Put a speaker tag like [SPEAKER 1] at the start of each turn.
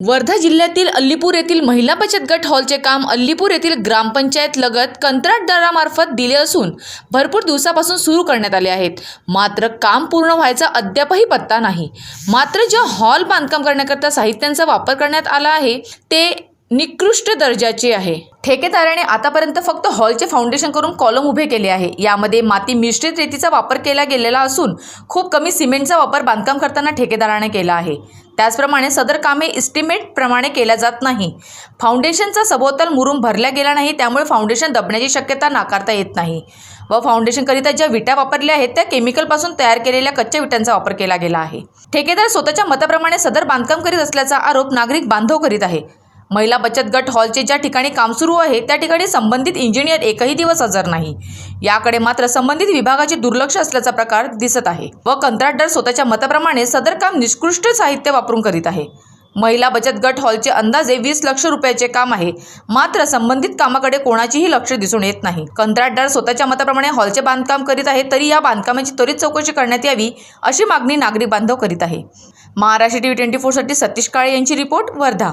[SPEAKER 1] वर्धा जिल्ह्यातील अल्लीपूर येथील महिला बचत गट हॉलचे काम अल्लीपूर येथील ग्रामपंचायत लगत कंत्राटदारामार्फत दिले असून भरपूर दिवसापासून सुरू करण्यात आले आहेत. मात्र काम पूर्ण व्हायचा अद्यापही पत्ता नाही. मात्र ज्या हॉल बांधकाम करण्याकरता साहित्यांचा वापर करण्यात आला आहे ते निकृष्ट दर्जाची आहे. ठेकेदाराने आतापर्यंत फक्त हॉलचे फाउंडेशन करून कॉलम उभे केले आहे. यामध्ये माती मिश्रित रेतीचा वापर केला गेलेला असून खूप कमी सिमेंटचा वापर बांधकाम करताना ठेकेदाराने केला आहे. त्याचप्रमाणे सदर कामे इस्टिमेट प्रमाणे केल्या जात नाही. फाउंडेशनचा सभोवताल मुरुम भरला गेला नाही त्यामुळे फाउंडेशन दबण्याची शक्यता नाकारता येत नाही. व फाउंडेशनकरिता ज्या विटा वापरल्या आहेत त्या केमिकलपासून तयार केलेल्या कच्च्या विटांचा वापर केला गेला आहे. ठेकेदार स्वतःच्या मताप्रमाणे सदर बांधकाम करीत असल्याचा आरोप नागरिक बांधव करीत आहे. महिला बचत गट हॉलचे ज्या ठिकाणी काम सुरू आहे त्या ठिकाणी संबंधित इंजिनियर एकही दिवस हजर नाही. याकडे मात्र संबंधित विभागाचे दुर्लक्ष असल्याचा प्रकार दिसत आहे व कंत्राटदार स्वतःच्या मताप्रमाणे सदर काम निष्कृष्ट साहित्य वापरून करीत आहे. महिला बचत गट हॉलचे अंदाजे वीस लक्ष रुपयाचे काम आहे. मात्र संबंधित कामाकडे कोणाचीही लक्ष दिसून येत नाही. कंत्राटदार स्वतःच्या मताप्रमाणे हॉलचे बांधकाम करीत आहे तरी या बांधकामाची त्वरित चौकशी करण्यात यावी अशी मागणी नागरिक बांधव करीत आहे. महाराष्ट्र टीव्ही ट्वेंटी फोरसाठी सतीश काळे यांची रिपोर्ट वर्धा.